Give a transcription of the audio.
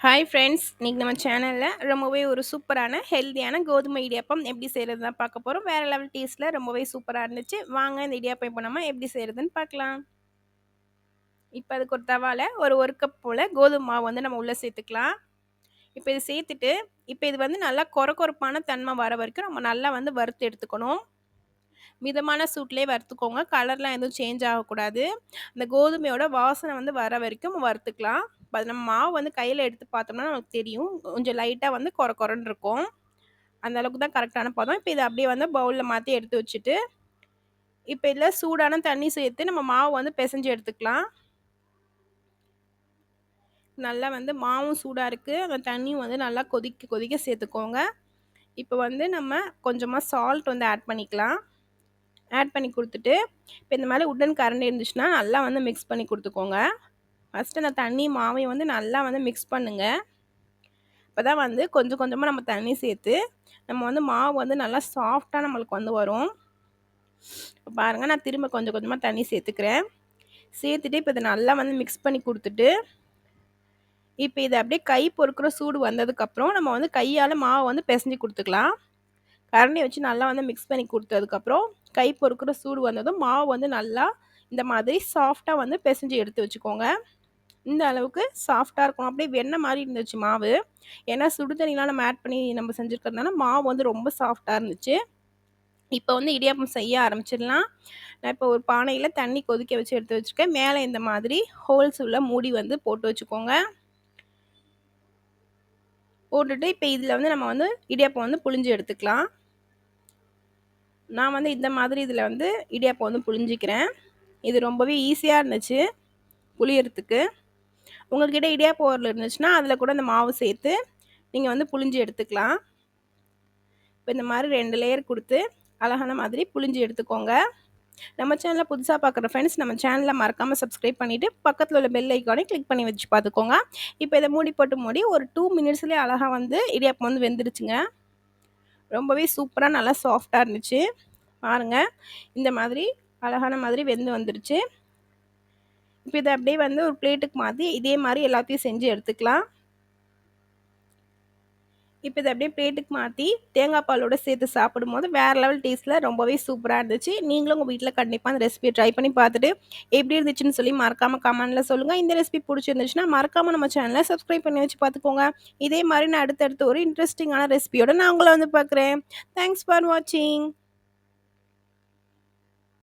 Hi friends இன்றைக்கி நம்ம சேனலில் ரொம்பவே ஒரு சூப்பரான ஹெல்த்தியான கோதுமை இடியாப்பம் எப்படி செய்கிறது தான் பார்க்க போகிறோம் வேறு லெவல் டேஸ்ட்டில் ரொம்பவே சூப்பராக இருந்துச்சு. வாங்க இந்த இடியாப்பம் இப்போ நம்ம எப்படி செய்கிறதுன்னு பார்க்கலாம். இப்போ அதுக்கு ஒரு தவாவில் ஒரு ஒரு கப் போல் கோதுமை மாவு வந்து நம்ம உள்ளே சேர்த்துக்கலாம். இப்போ இது சேர்த்துட்டு இப்போ இது வந்து நல்லா கொர கொரப்பான தன்மை வர வரைக்கும் நம்ம நல்லா வந்து வறுத்து எடுத்துக்கணும். மிதமான சூட்லேயே வறுத்துக்கோங்க. கலர்லாம் எதுவும் சேஞ்ச் ஆகக்கூடாது. அந்த கோதுமையோட வாசனை வந்து வர வரைக்கும் வறுத்துக்கலாம். அது நம்ம மாவு வந்து கையில் எடுத்து பார்த்தோம்னா நமக்கு தெரியும். கொஞ்சம் லைட்டாக வந்து குற குறன்னு இருக்கும். அந்த அளவுக்கு தான் கரெக்டான பதம். இப்போ இதை அப்படியே வந்து பவுலில் மாற்றி எடுத்து வச்சுட்டு இப்போ இதில் சூடான தண்ணி சேர்த்து நம்ம மாவு வந்து பிசைஞ்சு எடுத்துக்கலாம். நல்லா வந்து மாவும் சூடாக இருக்குது அந்த தண்ணியும் வந்து நல்லா கொதிக்க கொதிக்க சேர்த்துக்கோங்க. இப்போ வந்து நம்ம கொஞ்சமாக சால்ட் வந்து ஆட் பண்ணிக்கலாம். ஆட் பண்ணி கொடுத்துட்டு இப்போ இந்த மாதிரி உடன் கரண்டி இருந்துச்சுன்னா நல்லா வந்து மிக்ஸ் பண்ணி கொடுத்துக்கோங்க. ஃபஸ்ட்டு அந்த தண்ணி மாவையும் வந்து நல்லா வந்து மிக்ஸ் பண்ணுங்கள் இப்போ தான் வந்து கொஞ்சம் கொஞ்சமாக நம்ம தண்ணி சேர்த்து நம்ம வந்து மாவு வந்து நல்லா சாஃப்டாக நம்மளுக்கு வந்து வரும். இப்போ பாருங்கள் நான் திரும்ப கொஞ்சம் கொஞ்சமாக தண்ணி சேர்த்துக்கிறேன். சேர்த்துட்டு இப்போ இதை நல்லா வந்து மிக்ஸ் பண்ணி கொடுத்துட்டு இப்போ இதை அப்படியே கை பொறுக்கிற சூடு வந்ததுக்கப்புறம் நம்ம வந்து கையால் மாவை வந்து பிசைஞ்சு கொடுத்துக்கலாம். கரண்டி வச்சு நல்லா வந்து மிக்ஸ் பண்ணி கொடுத்ததுக்கப்புறம் கை பொறுக்கிற சூடு வந்ததும் மாவு வந்து நல்லா இந்த மாதிரி சாஃப்டாக வந்து பிசைஞ்சு எடுத்து வச்சுக்கோங்க. இந்த அளவுக்கு சாஃப்டாக இருக்கும் அப்படியே வெண்ணெய் மாதிரி இருந்துச்சு மாவு. ஏன்னா சுடு தண்ணிலாம் நம்ம ஆட் பண்ணி நம்ம செஞ்சுருக்கிறதுனால மாவு வந்து ரொம்ப சாஃப்டாக இருந்துச்சு. இப்போ வந்து இடியாப்பம் செய்ய ஆரம்பிச்சிடலாம். நான் இப்போ ஒரு பானையில் தண்ணி கொதிக்க வச்சு எடுத்து வச்சுருக்கேன். மேலே இந்த மாதிரி ஹோல்ஸ் உள்ள மூடி வந்து போட்டு வச்சுக்கோங்க. போட்டுட்டு இப்போ இதில் வந்து நம்ம வந்து இடியாப்பம் வந்து புளிஞ்சு எடுத்துக்கலாம். நான் வந்து இந்த மாதிரி இதில் வந்து இடியாப்பம் வந்து புழிஞ்சிக்கிறேன். இது ரொம்பவே ஈஸியாக இருந்துச்சு புளியறதுக்கு உங்கள்கிட்ட இடியாப்பம் உரல் இருந்துச்சுன்னா அதில் கூட இந்த மாவு சேர்த்து நீங்கள் வந்து புளிஞ்சு எடுத்துக்கலாம். இப்போ இந்த மாதிரி ரெண்டு லேயர் கொடுத்து அழகான மாதிரி புளிஞ்சு எடுத்துக்கோங்க. நம்ம சேனலில் புதுசாக பார்க்குற ஃப்ரெண்ட்ஸ் நம்ம சேனலில் மறக்காமல் சப்ஸ்கிரைப் பண்ணிவிட்டு பக்கத்தில் உள்ள பெல் ஐக்கானே கிளிக் பண்ணி வச்சு பார்த்துக்கோங்க. இப்போ இதை மூடி போட்டு மூடி ஒரு டூ மினிட்ஸ்லேயே அழகாக வந்து இடியாப்பம் வந்து வெந்துருச்சுங்க. ரொம்பவே சூப்பராக நல்லா சாஃப்டாக இருந்துச்சு. பாருங்கள் இந்த மாதிரி அழகான மாதிரி வெந்து வந்துருச்சு. இப்போ இதை அப்படியே வந்து ஒரு பிளேட்டுக்கு மாற்றி இதே மாதிரி எல்லாத்தையும் செஞ்சு எடுத்துக்கலாம். இப்போ இதை அப்படியே பிளேட்டுக்கு மாற்றி தேங்காய் பாலோடு சேர்த்து சாப்பிடும் போது வேறு லெவல் டேஸ்ட்டில் ரொம்பவே சூப்பராக இருந்துச்சு. நீங்களும் உங்கள் வீட்டில் கண்டிப்பாக அந்த ரெசிபியை ட்ரை பண்ணி பார்த்துட்டு எப்படி இருந்துச்சுன்னு சொல்லி மறக்காமல் கமெண்ட்டில் சொல்லுங்கள் இந்த ரெசிபி பிடிச்சிருந்துச்சுன்னா மறக்காமல் நம்ம சேனலை சப்ஸ்கிரைப் பண்ணி வச்சு பார்த்துக்கோங்க. இதே மாதிரி நான் அடுத்தடுத்து ஒரு இன்ட்ரெஸ்டிங்கான ரெசிபியோட நான் உங்களை வந்து பார்க்குறேன். தேங்க்ஸ் ஃபார் வாட்சிங்